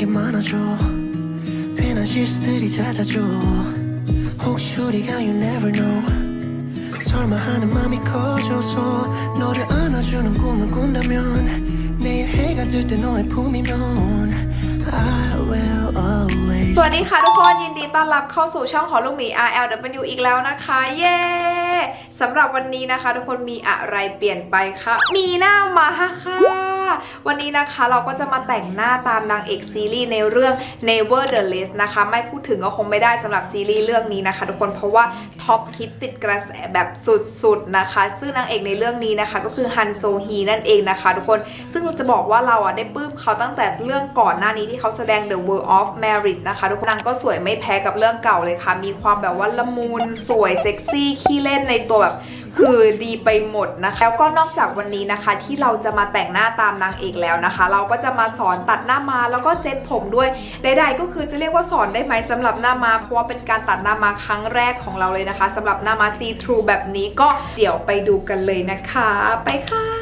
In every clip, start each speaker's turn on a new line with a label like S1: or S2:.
S1: 게 많아져 괜한 실수들이 잦아져 혹시 우리가 you never know 설마 하는 맘이 커져서 너를 안아주는 꿈을 꾼다면 내일 해가 뜰 때 너의 품이면 I will always
S2: สวัสดีค่ะทุกคนยินดีต้อนรับเข้าสู่ช่องของลูกหมี RLW อีกแล้วนะคะ เย้สำหรับวันนี้นะคะ ทุกคนมีอะไรเปลี่ยนไปคะมีหน้ามาค่ะ วันนี้นะคะเราก็จะมาแต่งหน้าตามนางเอกซีรีส์ในเรื่อง Never the Less นะคะ ไม่พูดถึงก็คงไม่ได้สำหรับซีรีส์เรื่องนี้นะคะทุกคนเพราะว่าท็อปฮิตติดกระแสแบบสุดๆนะคะ ซึ่งนางเอกในเรื่องนี้นะคะ ก็คือฮันโซฮีนั่นเองนะคะ ทุกคนซึ่งจะบอกว่าเราอะได้ปื้มเขาตั้งแต่เรื่องก่อนหน้านี้ที่เขาแสดง The World of Merit นะคะ ทุกคนนางก็สวยไม่แพ้กับเรื่องเก่าเลยค่ะ มีความแบบว่าละมุนสวยเซ็กซี่ขี้เล่นในตัวแบบ คือดีไปหมดนะคะ แล้วก็นอกจากวันนี้นะคะ ที่เราจะมาแต่งหน้าตามนางเอกแล้วนะคะ เราก็จะมาสอนตัดหน้ามาแล้วก็เซ็ตผมด้วยใดๆก็คือจะเรียกว่าสอนได้ไหมสำหรับหน้ามาเพราะว่าเป็นการตัดหน้ามาครั้งแรกของเราเลยนะคะสำหรับหน้ามาซีทรูแบบนี้ก็เดี๋ยวไปดูกันเลยนะคะ ไปค่ะ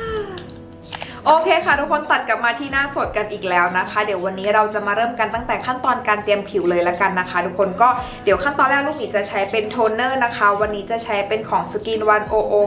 S2: โอเคค่ะทุกคนตัดกลับมาที่หน้าสดกันอีกแล้วนะคะ เดี๋ยววันนี้เราจะมาเริ่มกันตั้งแต่ขั้นตอนการเตรียมผิวเลยละกันนะคะ ทุกคนก็เดี๋ยวขั้นตอนแรกลูกหมีจะใช้เป็นโทนเนอร์นะคะ วันนี้จะใช้เป็นของ Skin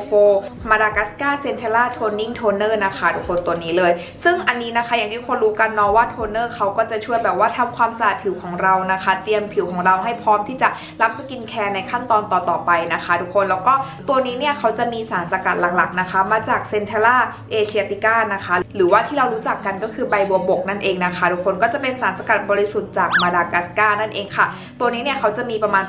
S2: 1004 Madagascar Centella Toning Toner นะคะทุกคนตัวนี้เลย ซึ่งอันนี้นะคะอย่างที่คนรู้กันเนาะว่าโทนเนอร์เขาก็จะช่วยแบบว่าทำความสะอาดผิวของเรานะคะ เตรียมผิวของเราให้พร้อมที่จะรับสกินแคร์ในขั้นตอนต่อๆไปนะคะ ทุกคนแล้วก็ตัวนี้เนี่ยเขาจะมีสารสกัดหลักๆนะคะ มาจาก Centella Asiatica นะคะหรือว่าที่เรารู้จักกันก็คือใบบัวบกนั่นเองนะคะ ทุกคนก็จะเป็นสารสกัดบริสุทธิ์จากมาดากัสการ์นั่นเองค่ะ ตัวนี้เนี่ยเขาจะมีประมาณ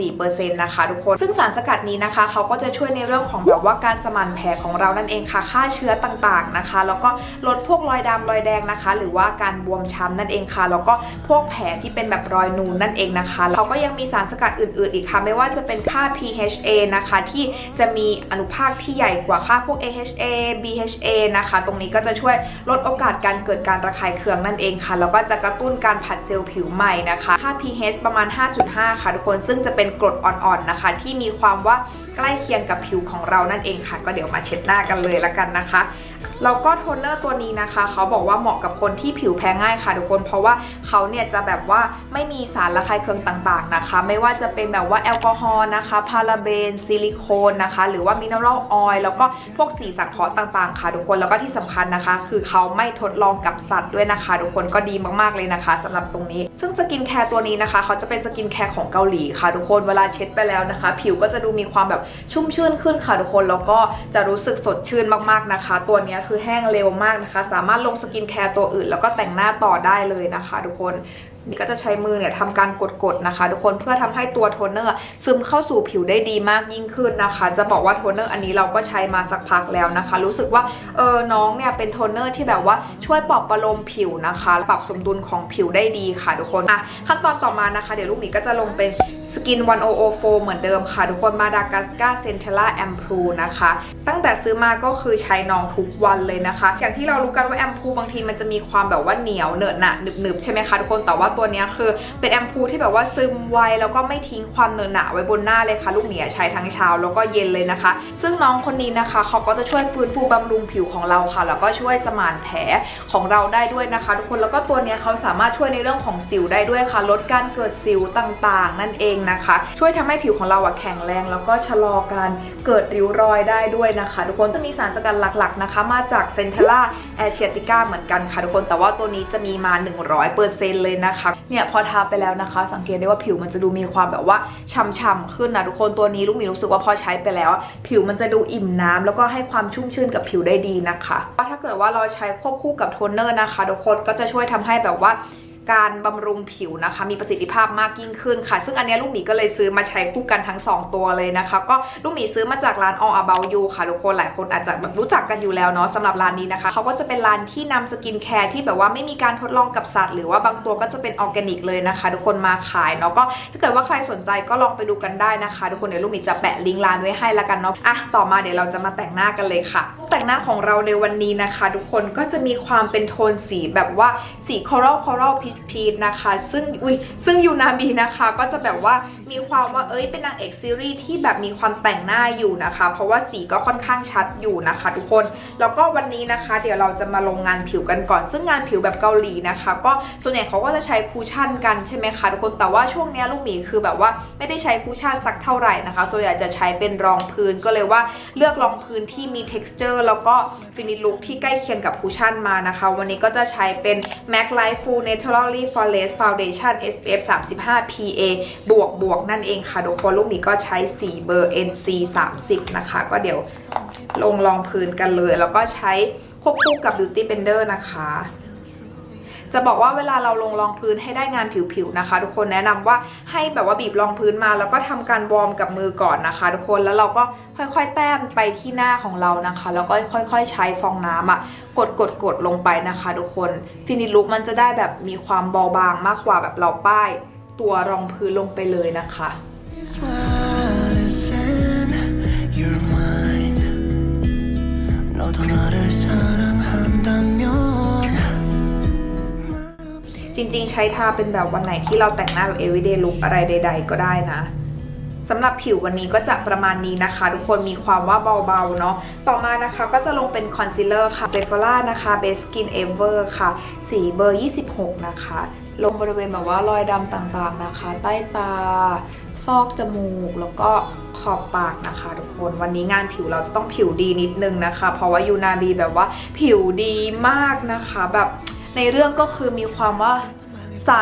S2: 84%นะคะทุกคนซึ่งสารสกัดนี้นะคะเขาก็จะช่วยในเรื่องของแบบว่าการสมานแผลของเรานั่นเองค่ะฆ่าเชื้อต่างๆนะคะ แล้วก็ลดพวกรอยดำรอยแดงนะคะ หรือว่าการบวมช้ำนั่นเองค่ะ แล้วก็พวกแผลที่เป็นแบบรอยนูนนั่นเองนะคะเขาก็ยังมีสารสกัดอื่น ๆ อีกค่ะ ไม่ว่าจะเป็นค่า PHA นะคะ ที่จะมีอนุภาคที่ใหญ่กว่าค่าพวก AHA BHA นะคะ ตรงนี้ก็็จะช่วยลดโอกาสการเกิดการระคายเคืองนั่นเองค่ะ แล้วก็จะกระตุ้นการผัดเซลล์ผิวใหม่นะคะ ค่า pH ประมาณ 5.5 ค่ะทุกคน ซึ่งจะเป็นกรดอ่อนๆนะคะ ที่มีความว่าใกล้เคียงกับผิวของเรานั่นเองค่ะ ก็เดี๋ยวมาเช็ดหน้ากันเลยละกันนะคะแล้วก็โทนเนอร์ตัวนี้นะคะ เขาบอกว่าเหมาะกับคนที่ผิวแพ้ง่ายค่ะทุกคน เพราะว่าเขาเนี่ยจะแบบว่าไม่มีสารระคายเคืองต่างๆนะคะ ไม่ว่าจะเป็นแบบว่าแอลกอฮอล์นะคะ พาราเบน ซิลิโคนนะคะ หรือว่ามินเนอรัลออยล์แล้วก็พวกสีสังเคราะห์ต่างๆ ค่ะทุกคน แล้วก็ที่สำคัญนะคะ คือเขาไม่ทดลองกับสัตว์ด้วยนะคะ ทุกคนก็ดีมากๆเลยนะคะสำหรับตรงนี้ ซึ่งสกินแคร์ตัวนี้นะคะ เขาจะเป็นสกินแคร์ของเกาหลีค่ะทุกคน เวลาเช็ดไปแล้วนะคะ ผิวก็จะดูมีความแบบชุ่มชื่นขึ้นค่ะทุกคน แล้วก็จะรู้สึกสดชื่นมากๆนะคะ ตัวนี้คือแห้งเร็วมากนะคะ สามารถลงสกินแคร์ตัวอื่น แล้วก็แต่งหน้าต่อได้เลยนะคะ ทุกคนนี่ก็จะใช้มือเนี่ยทำการกดๆนะคะ ทุกคนเพื่อทำให้ตัวโทนเนอร์ซึมเข้าสู่ผิวได้ดีมากยิ่งขึ้นนะคะ จะบอกว่าโทนเนอร์อันนี้เราก็ใช้มาสักพักแล้วนะคะ รู้สึกว่าเออน้องเนี่ยเป็นโทนเนอร์ที่แบบว่าช่วยปลอบประโลมผิวนะคะ ปรับสมดุลของผิวได้ดีค่ะทุกคนอะขั้นตอนต่อมานะคะ เดี๋ยวลูกหมีก็จะลงเป็น กิน 1004 เหมือนเดิมค่ะ ทุกคนมาดากัสกาเซนเทล่าแอมพูนะคะ ตั้งแต่ซื้อมาก็คือใช้น้องทุกวันเลยนะคะ อย่างที่เรารู้กันว่าแอมพูบางทีมันจะมีความแบบว่าเหนียวเหนอะหนะหนึบๆใช่ไหมคะทุกคนแต่ว่าตัวนี้คือเป็นแอมพูที่แบบว่าซึมไวแล้วก็ไม่ทิ้งความเหนอะหนะไว้บนหน้าเลยค่ะ ลูกเหนียใช้ทั้งเช้าแล้วก็เย็นเลยนะคะ ซึ่งน้องคนนี้นะคะเขาก็จะช่วยฟื้นฟูบำรุงผิวของเราค่ะ แล้วก็ช่วยสมานแผลของเราได้ด้วยนะคะ ทุกคนแล้วก็ตัวนี้เขาสามารถช่วยในเรื่องของสิวได้ด้วยค่ะ ลดการเกิดสิวต่างๆ นั่นเองนะคะ ช่วยทำให้ผิวของเราอะแข็งแรง แล้วก็ชะลอการเกิดริ้วรอยได้ด้วยนะคะ ทุกคนจะมีสารสกัดหลักๆนะคะ มาจากเซนเทล่าแอเชียติก้าเหมือนกันค่ะทุกคนแต่ว่าตัวนี้จะมีมา 100%เลยนะคะเนี่ยพอทาไปแล้วนะคะ สังเกตได้ว่าผิวมันจะดูมีความแบบว่าฉ่ำๆขึ้นนะทุกคนตัวนี้ลูกหมีรู้สึกว่าพอใช้ไปแล้ว ผิวมันจะดูอิ่มน้ำแล้วก็ให้ความชุ่มชื่นกับผิวได้ดีนะคะว่าถ้าเกิดว่าเราใช้ควบคู่กับโทนเนอร์นะคะทุกคนก็จะช่วยทำให้แบบว่า การบำรุงผิวนะคะ มีประสิทธิภาพมากยิ่งขึ้นค่ะ ซึ่งอันนี้ลูกหมีก็เลยซื้อมาใช้คู่กันทั้ง 2 ตัวเลยนะคะ ก็ลูกหมีซื้อมาจากร้าน All About You ค่ะทุกคนหลายคนอาจจะแบบรู้จักกันอยู่แล้วเนาะสำหรับร้านนี้นะคะเขาก็จะเป็นร้านที่นำสกินแคร์ที่แบบว่าไม่มีการทดลองกับสัตว์หรือว่าบางตัวก็จะเป็นออร์แกนิกเลยนะคะ ทุกคนมาขายเนาะก็ถ้าเกิดว่าใครสนใจก็ลองไปดูกันได้นะคะ ทุกคนเดี๋ยวลูกหมีจะแปะลิงก์ร้านไว้ให้ละกันเนาะอะต่อมาเดี๋ยวเราจะมาแต่งหน้ากันเลยค่ะ แต่งหน้าของเราในวันนี้นะคะ ทุกคนก็จะมีความเป็นโทนสีแบบว่าสี coral coral peach พีชพีทนะคะ ซึ่งอุ้ยซึ่งยูนาบีนะคะก็จะแบบว่า มีความว่าเอ้ยเป็นนางเอกซีรีส์ที่แบบมีความแต่งหน้าอยู่นะคะ เพราะว่าสีก็ค่อนข้างชัดอยู่นะคะ ทุกคนแล้วก็วันนี้นะคะ เดี๋ยวเราจะมาลงงานผิวกันก่อน ซึ่งงานผิวแบบเกาหลีนะคะ ก็ส่วนใหญ่เขาก็จะใช้คูชั่นกันใช่ไหมคะทุกคนแต่ว่าช่วงเนี้ยลูกหมีคือแบบว่าไม่ได้ใช้คูชั่นสักเท่าไหร่นะคะ ส่วนใหญ่จะใช้เป็นรองพื้นก็เลยว่าเลือกรองพื้นที่มี texture แล้วก็ฟินิชลุคที่ใกล้เคียงกับคูชั่นมานะคะ วันนี้ก็จะใช้เป็น MAC Life Full Naturally Flawless Foundation SPF 35 PA บวกบวกนั่นเองค่ะทุกคนลูกหมีก็ใช้สีเบอร์ NC 30 นะคะ ก็เดี๋ยวลงรองพื้นกันเลย แล้วก็ใช้ควบคู่กับ Beauty Blender นะคะจะบอกว่าเวลาเราลงรองพื้นให้ได้งานผิวๆนะคะ ทุกคนแนะนำว่าให้แบบว่าบีบรองพื้นมาแล้วก็ทำการวอร์มกับมือก่อนนะคะ ทุกคนแล้วเราก็ค่อยๆ แต้มไปที่หน้าของเรานะคะ แล้วก็ค่อย ๆ ใช้ฟองน้ำอะ่ะกดกดกดลงไปนะคะ ทุกคนฟินิชลุกมันจะได้แบบมีความเบาบางมากกว่าแบบเราป้าย ตัวรองพื้นลงไปเลยนะคะจริงๆ ใช้ทาเป็นแบบวันไหนที่เราแต่งหน้าแบบ everyday look อะไรใด ๆ ก็ได้นะสำหรับผิววันนี้ก็จะประมาณนี้นะคะ ทุกคนมีความว่าเบาๆเนาะต่อมานะคะก็จะลงเป็นคอนซีลเลอร์ค่ะเซฟ h ล่านะคะ Best Skin Ever ค่ะ สีเบอร์ 26 นะคะ ลงบริเวณแบบว่ารอยดำต่างๆนะคะ ใต้ตา ซอกจมูก แล้วก็ขอบปากนะคะทุกคน วันนี้งานผิวเราจะต้องผิวดีนิดนึงนะคะ เพราะว่ายูนาบีแบบว่าผิวดีมากนะคะ แบบในเรื่องก็คือมีความว่าใส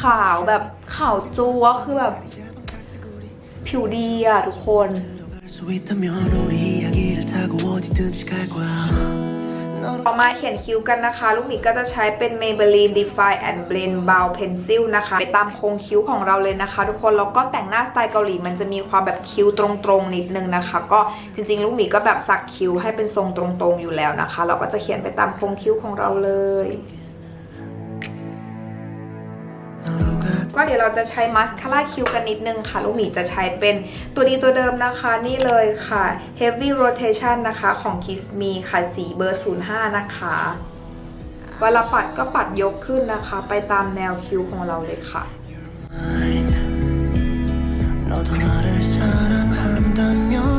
S2: ขาวแบบขาวจัวคือแบบผิวดีอะทุกคน ต่อมาเขียนคิ้วกันนะคะ ลูกหมีก็จะใช้เป็น Maybelline Define and Blend Brow Pencil นะคะ ไปตามโครงคิ้วของเราเลยนะคะ ทุกคนแล้วก็แต่งหน้าสไตล์เกาหลีมันจะมีความแบบคิ้วตรงๆนิดนึงนะคะ ก็จริงๆ ลูกหมีก็แบบสักคิ้วให้เป็นทรงตรงๆอยู่แล้วนะคะ เราก็จะเขียนไปตามโครงคิ้วของเราเลย ก็เดี๋ยวเราจะใช้มัสคาร่าคิ้วกันนิดนึงค่ะ ลูกหมีจะใช้เป็นตัวดีตัวเดิมนะคะ นี่เลยค่ะ Heavy Rotation นะคะของ Kiss Me ค่ะ สีเบอร์ 05 นะคะ เวลาปัดก็ปัดยกขึ้นนะคะ ไปตามแนวคิ้วของเราเลยค่ะ
S1: mine 너도 나를 사랑한다면
S2: ต่อ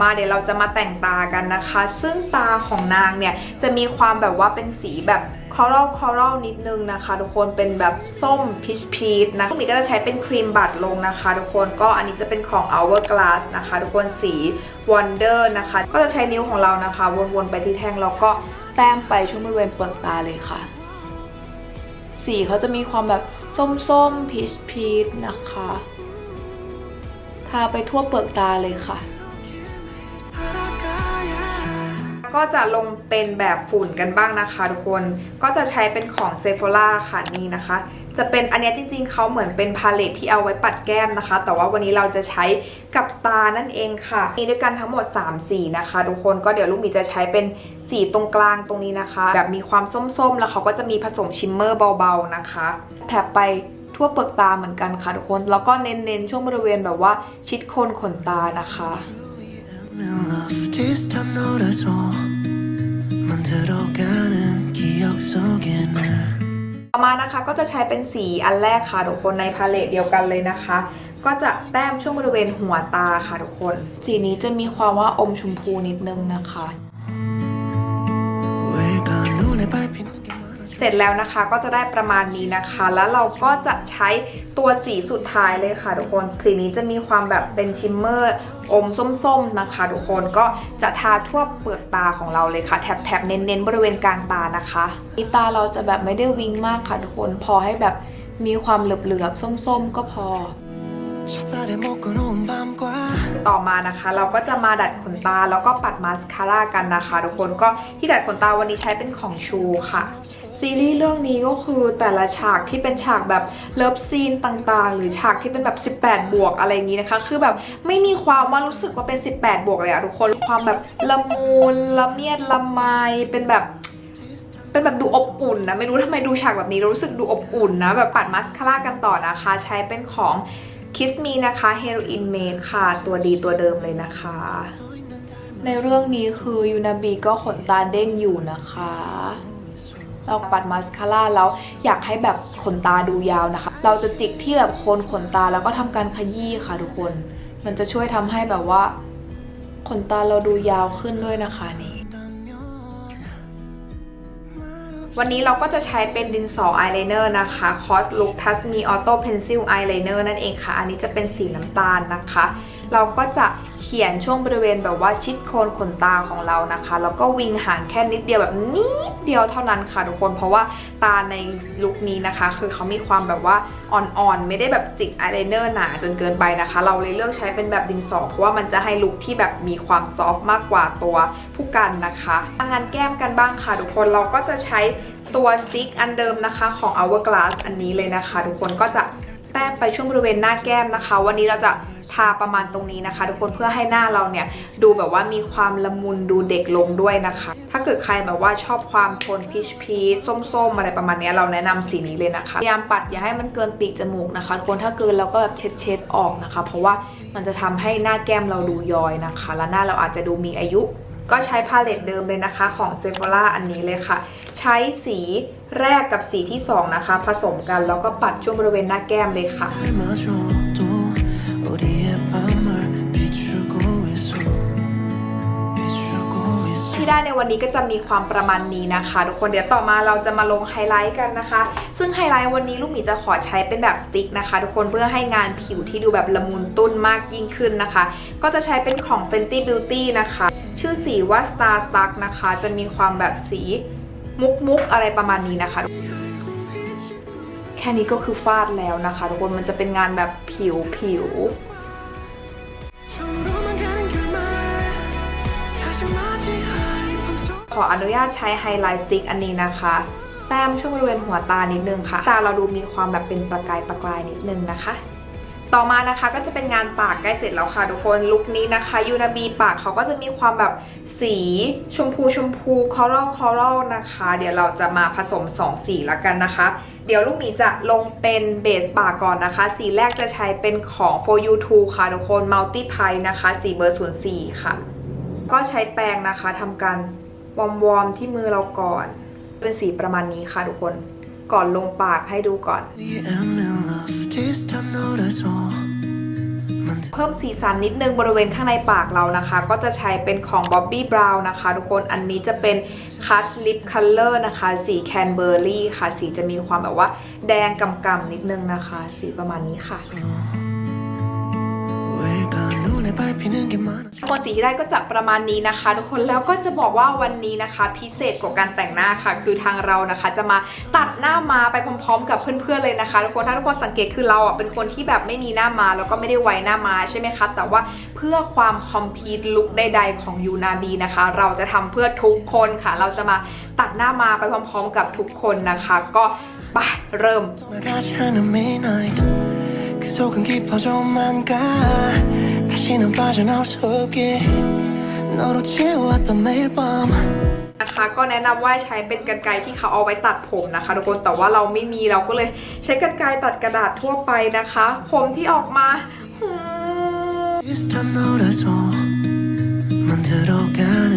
S2: มาเดี๋ยวเราจะมาแต่งตากันนะคะ ซึ่งตาของนางเนี่ยจะมีความแบบว่าเป็นสีแบบคอรัลคอรัลนิดนึงนะคะ ทุกคนเป็นแบบส้มพีชพีชนะพวกนี้ก็จะใช้เป็นครีมบัตลงนะคะ ทุกคนก็อันนี้จะเป็นของ Hourglass นะคะ ทุกคนสี Wonder นะคะ ก็จะใช้นิ้วของเรานะคะ วนๆไปที่แท่งแล้วก็แต้มไปช่วงบริเวณเปลือกตาเลยค่ะ สีเขาจะมีความแบบส้มๆพีชพีชนะคะทาไปทั่วเปลือกตาเลยค่ะ ก็จะลงเป็นแบบฝุ่นกันบ้างนะคะทุกคน ก็จะใช้เป็นของ Sephora ค่ะนี่นะคะ จะเป็นอันนี้จริงๆ เขาเหมือนเป็นพาเลตที่เอาไว้ปัดแก้มนะคะ แต่ว่าวันนี้เราจะใช้กับตานั่นเองค่ะ มีด้วยกันทั้งหมด 3 สีนะคะ ทุกคน ก็เดี๋ยวลูกหมีจะใช้เป็นสีตรงกลางตรงนี้นะคะ แบบมีความส้มๆ แล้วเขาก็จะมีผสมชิมเมอร์เบาๆ นะคะ แถบไปทั่วเปลือกตาเหมือนกันค่ะทุกคน แล้วก็เน้นๆ ช่วงบริเวณแบบว่าชิดโคนขนตานะคะ ต่อมานะคะก็จะใช้เป็นสีอันแรกค่ะทุกคนในพาเลตเดียวกันเลยนะคะ ก็จะแต้มช่วงบริเวณหัวตาค่ะทุกคน สีนี้จะมีความว่าอมชมพูนิดนึงนะคะ เสร็จแล้วนะคะก็จะได้ประมาณนี้นะคะ แล้วเราก็จะใช้ตัวสีสุดท้ายเลยค่ะทุกคนสีนี้จะมีความแบบเป็นชิมเมอร์อมส้มๆนะคะทุกคนก็จะทาทั่วเปลือกตาของเราเลยค่ะ แถบๆเน้นๆบริเวณกลางตานะคะนี่ตาเราจะแบบไม่ได้วิงมากค่ะทุกคนพอให้แบบมีความเหลือบๆส้มๆ ก็พอต่อมานะคะ เราก็จะมาดัดขนตาแล้วก็ปัดมาสคาร่ากันนะคะ ทุกคนก็ที่ดัดขนตาวันนี้ใช้เป็นของชูค่ะ ซีรีส์เรื่องนี้ก็คือแต่ละฉากที่เป็นฉากแบบเลิฟซีนต่างๆ หรือฉากที่เป็นแบบ 18 บวกอะไรอย่างนี้นะคะ คือแบบไม่มีความว่ารู้สึกว่าเป็น 18 บวกเลยอะทุกคนความแบบละมุนละเมียดละไมเป็นแบบเป็นแบบดูอบอุ่นนะ ไม่รู้ทำไมดูฉากแบบนี้รู้สึกดูอบอุ่นนะ แบบปัดมาสคาร่ากันต่อนะคะ ใช้เป็นของ Kiss Me นะคะ Heroin Maid ค่ะ ตัวดีตัวเดิมเลยนะคะ ในเรื่องนี้คือยูนาบีก็ขนตาเด้งอยู่นะคะ เราปัดมาสคาร่าแล้วอยากให้แบบขนตาดูยาวนะคะ เราจะจิกที่แบบโคนขนตาแล้วก็ทำการขยี้ค่ะทุกคน มันจะช่วยทำให้แบบว่าขนตาเราดูยาวขึ้นด้วยนะคะนี่วันนี้เราก็จะใช้เป็นดินสออายไลเนอร์นะคะคอสลุกทัสมีออโต้เพนซิลอายไลเนอร์นั่นเองค่ะ อันนี้จะเป็นสีน้ำตาลนะคะ เราก็จะเขียนช่วงบริเวณแบบว่าชิดโคนขนตาของเรานะคะ แล้วก็วิงหางแค่นิดเดียวแบบนิดเดียวเท่านั้นค่ะทุกคน เพราะว่าตาในลุคนี้นะคะ คือเขามีความแบบว่าอ่อนๆ ไม่ได้แบบจิกอายไลเนอร์หนาจนเกินไปนะคะ เราเลยเลือกใช้เป็นแบบดินสอเพราะว่ามันจะให้ลุคที่แบบมีความซอฟต์มากกว่าตัวผู้กันนะคะงานแก้มกันบ้างค่ะทุกคนเราก็จะใช้ตัวสติ๊กอันเดิมนะคะของ Hourglass อันนี้เลยนะคะ ทุกคนก็จะแต้มไปช่วงบริเวณหน้าแก้มนะคะ วันนี้เราจะ ทาประมาณตรงนี้นะคะ ทุกคนเพื่อให้หน้าเราเนี่ยดูแบบว่ามีความละมุนดูเด็กลงด้วยนะคะ ถ้าเกิดใครแบบว่าชอบความโทนพีชพีชส้มๆ อะไรประมาณนี้เราแนะนำสีนี้เลยนะคะพยายามปัดอย่าให้มันเกินปีกจมูกนะคะทุกคนถ้าเกินเราก็แบบเช็ดเช็ดออกนะคะ เพราะว่ามันจะทำให้หน้าแก้มเราดูย้อยนะคะ และหน้าเราอาจจะดูมีอายุก็ใช้พาเลตเดิมเลยนะคะของ s e p h o r a อันนี้เลยค่ะ ใช้สีแรกกับสีที่ 2 นะคะ ผสมกันแล้วก็ปัดช่วงบริเวณหน้าแก้มเลยค่ะ ได้ในวันนี้ก็จะมีความประมาณนี้นะคะ ทุกคนเดี๋ยวต่อมาเราจะมาลงไฮไลท์กันนะคะ ซึ่งไฮไลท์วันนี้ลูกหมีจะขอใช้เป็นแบบสติ๊กนะคะ ทุกคนเพื่อให้งานผิวที่ดูแบบละมุนตุ้นมากยิ่งขึ้นนะคะ ก็จะใช้เป็นของ Fenty Beauty นะคะ ชื่อสีว่า Star Stuck นะคะ จะมีความแบบสีมุกมุกๆอะไรประมาณนี้นะคะแค่นี้ก็คือฟาดแล้วนะคะ ทุกคนมันจะเป็นงานแบบผิวผิว ออนุญาตใช้ไฮไลท์สติ๊กอันนี้นะคะ แต้มช่วงบริเวณหัวตานิดนึงค่ะ ตาเราดูมีความแบบเป็นประกายประกายนิดนึงนะคะ ต่อมานะคะก็จะเป็นงานปากใกล้เสร็จแล้วค่ะทุกคนลุคนี้นะคะยูนาบีปากเขาก็จะมีความแบบสีชมพูชมพูคอรัลคอรัลนะคะ เดี๋ยวเราจะมาผสม 2 สีละกันนะคะเดี๋ยวลูกหมีจะลงเป็นเบสปากก่อนนะคะ สีแรกจะใช้เป็นของ for you two ค่ะทุกคน multi p i นะคะ สีเบอร์ 04 ค่ะ ก็ใช้แปรงนะคะทำการ วอมๆที่มือเราก่อน เป็นสีประมาณนี้ค่ะทุกคน ก่อนลงปากให้ดูก่อน เพิ่มสีสันนิดนึงบริเวณข้างในปากเรานะคะ ก็จะใช้เป็นของ Bobbi Brown นะคะ ทุกคน อันนี้จะเป็นคัสลิปคัลเลอร์นะคะ สีแคนเบอร์รี่ค่ะ สีจะมีความแบบว่า แดงกำๆนิดนึงนะคะ สีประมาณนี้ค่ะ โนสีที่ได้ก็จะประมาณนี้นะคะ ทุกคนแล้วก็จะบอกว่าวันนี้นะคะ พิเศษกว่าการแต่งหน้าค่ะ คือทางเรานะคะ จะมาตัดหน้ามาไปพร้อม ๆ กับเพื่อนๆเลยนะคะทุกคนถ้าทุกคนสังเกตคือเราอะเป็นคนที่แบบไม่มีหน้ามาแล้วก็ไม่ได้ไว้หน้ามาใช่ไหมคะแต่ว่าเพื่อความคอมพีทลุคใดๆของยูนาบีนะคะ เราจะทำเพื่อทุกคนค่ะ เราจะมาตัดหน้ามาไปพร้อม ๆ กับทุกคนนะคะ ก็ไปเริ่ม
S1: 정말 가지 않은 midnight 그 속은 깊어져만 가 다시는 빠져나올 수 없게 너로 채워왔던 매일 밤
S2: นะคะก็แนะนำว่าใช้เป็นกรรไกรที่เขาเอาไว้ตัดผมนะคะทุกคนแต่ว่าเราไม่มีเราก็เลยใช้กรรไกรตัดกระดาษทั่วไปนะคะ ผมที่ออกมาหืม
S1: This time 노래서 만들어가는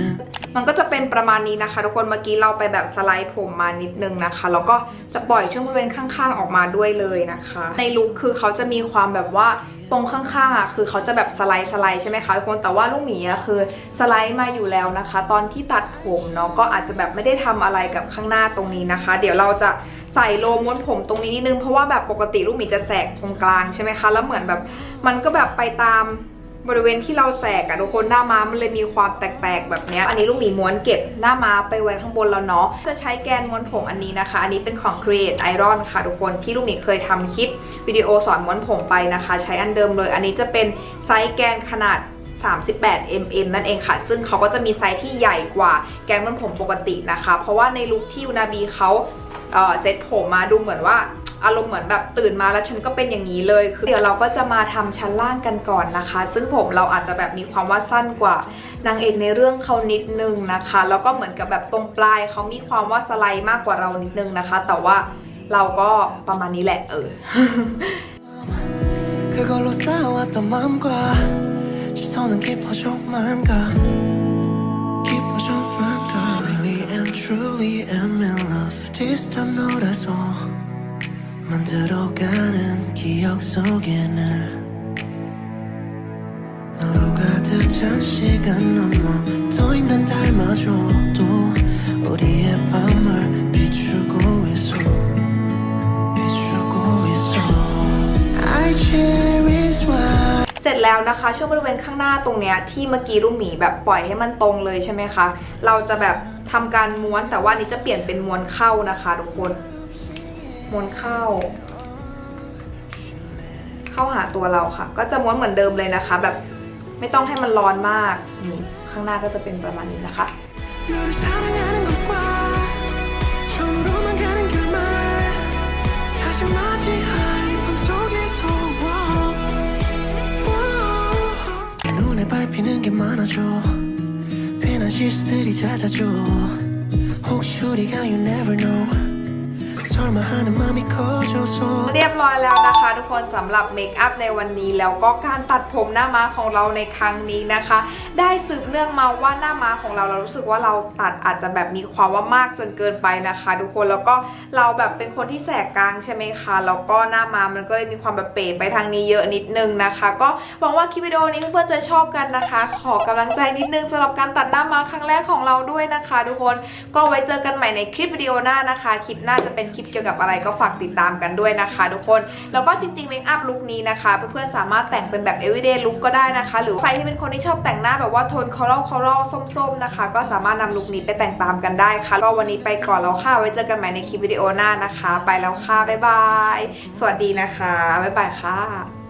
S2: มันก็จะเป็นประมาณนี้นะคะ ทุกคนเมื่อกี้เราไปแบบสไลด์ผมมานิดนึงนะคะแล้วก็จะปล่อยช่วงบริเวณข้างๆออกมาด้วยเลยนะคะ ในลุคคือเขาจะมีความแบบว่า ตรงข้างๆอะคือเขาจะแบบสไลด์สไลด์ใช่ไหมคะทุกคนแต่ว่าลูกหมีอะคือสไลด์มาอยู่แล้วนะคะ ตอนที่ตัดผมเนาะก็อาจจะแบบไม่ได้ทำอะไรกับข้างหน้าตรงนี้นะคะ เดี๋ยวเราจะใส่โลม้วนผมตรงนี้นิดนึงเพราะว่าแบบปกติลูกหมีจะแสกตรงกลางใช่ไหมคะแล้วเหมือนแบบมันก็แบบไปตามบริเวณที่เราแสกอะทุกคนหน้าม้ามันเลยมีความแตกๆแบบนี้อันนี้ลูกหมีม้วนเก็บหน้าม้าไปไว้ข้างบนแล้วเนาะจะใช้แกนม้วนผมอันนี้นะคะ อันนี้เป็นของ Create Iron ค่ะทุกคนที่ลูกหมีเคยทำคลิป วิดีโอสอนม้วนผมไปนะคะ ใช้อันเดิมเลย อันนี้จะเป็นไซส์แกนขนาด 38 mm นั่นเองค่ะ ซึ่งเขาก็จะมีไซส์ที่ใหญ่กว่าแกนม้วนผมปกตินะคะ เพราะว่าในลุคที่ยูนาบีเขาเซ็ตผมมาดูเหมือนว่าอารมณ์เหมือนแบบตื่นมาแล้วฉันก็เป็นอย่างนี้เลยคือเดี๋ยวเราก็จะมาทำชั้นล่างกันก่อนนะคะ ซึ่งผมเราอาจจะแบบมีความว่าสั้นกว่านางเอกในเรื่องเขานิดนึงนะคะ แล้วก็เหมือนกับแบบตรงปลายเขามีความว่าสไลด์มากกว่าเรานิดนึงนะคะ แต่ว่า เราก็ประมาณนี้แหละเออ
S1: 그걸로 쌓아왔던 마음과 시선은 깊어져만 가 깊어져만 가 Really and truly am in love This time 너라서 만들어가는 기억 속에는 너로 가득 찬 시간 넘어 더 있는 닮아줘도 우리의 밤을
S2: แล้วนะคะ ช่วงบริเวณข้างหน้าตรงเนี้ยที่เมื่อกี้ลูกหมีแบบปล่อยให้มันตรงเลยใช่ไหมคะ เราจะแบบทำการม้วนแต่ว่านี้จะเปลี่ยนเป็นม้วนเข้านะคะทุกคน ม้วนเข้า เข้าหาตัวเราค่ะ ก็จะม้วนเหมือนเดิมเลยนะคะ แบบไม่ต้องให้มันร้อนมากนี่ข้างหน้าก็จะเป็นประมาณนี้นะคะ
S1: 게 많아져 괜한 실수들이 잦아져 혹시 우리가 you never know
S2: เรียบร้อยแล้วนะคะทุกคนสำหรับเมคอัพในวันนี้แล้วก็การตัดผมหน้าม้าของเราในครั้งนี้นะคะ ได้สืบเนื่องมาว่าหน้าม้าของเราเรารู้สึกว่าเราตัดอาจจะแบบมีความว่ามากจนเกินไปนะคะ ทุกคนแล้วก็เราแบบเป็นคนที่แสกกลางใช่ไหมคะแล้วก็หน้าม้ามันก็เลยมีความแบบเป๋ไปทางนี้เยอะนิดนึงนะคะ ก็หวังว่าคลิปวิดีโอนี้เพื่อนๆจะชอบกันนะคะ ขอกำลังใจนิดนึงสำหรับการตัดหน้าม้าครั้งแรกของเราด้วยนะคะ ทุกคนก็ไว้เจอกันใหม่ในคลิปวิดีโอหน้านะคะคลิปหน้าจะเป็นคลิปเกี่ยวกับอะไรก็ฝากติดตามกันด้วยนะคะทุกคน แล้วก็จริงๆเมคอัพลุคนี้นะคะ เพื่อนๆสามารถแต่งเป็นแบบ everyday look ก็ได้นะคะ หรือใครที่เป็นคนที่ชอบแต่งหน้าแบบว่าโทน coral coral ส้มๆนะคะ ก็สามารถนำลุคนี้ไปแต่งตามกันได้ค่ะก็วันนี้ไปก่อนแล้วค่ะไว้เจอกันใหม่ในคลิปวิดีโอหน้านะคะ ไปแล้วค่ะบ๊ายบายสวัสดีนะคะบ๊ายบายค่ะ